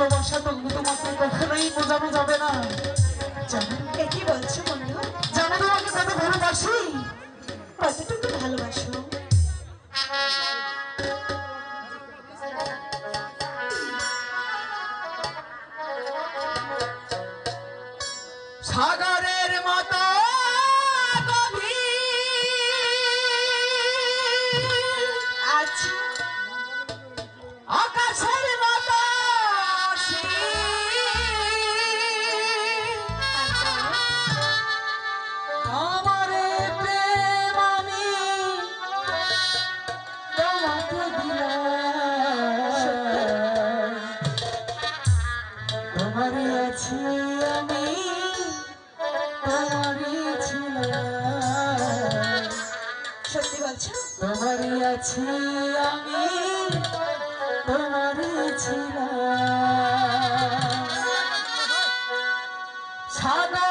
ভালোবাসা বন্ধু তোমাকে কখনোই বোঝানো যাবে না। জানো কি বলছো বন্ধু? জানো তোমাকে কত ভালোবাসি। কতটুকু ভালোবাসো? তোমারই আছি আমি তোমারই ছিলাম। সাগরের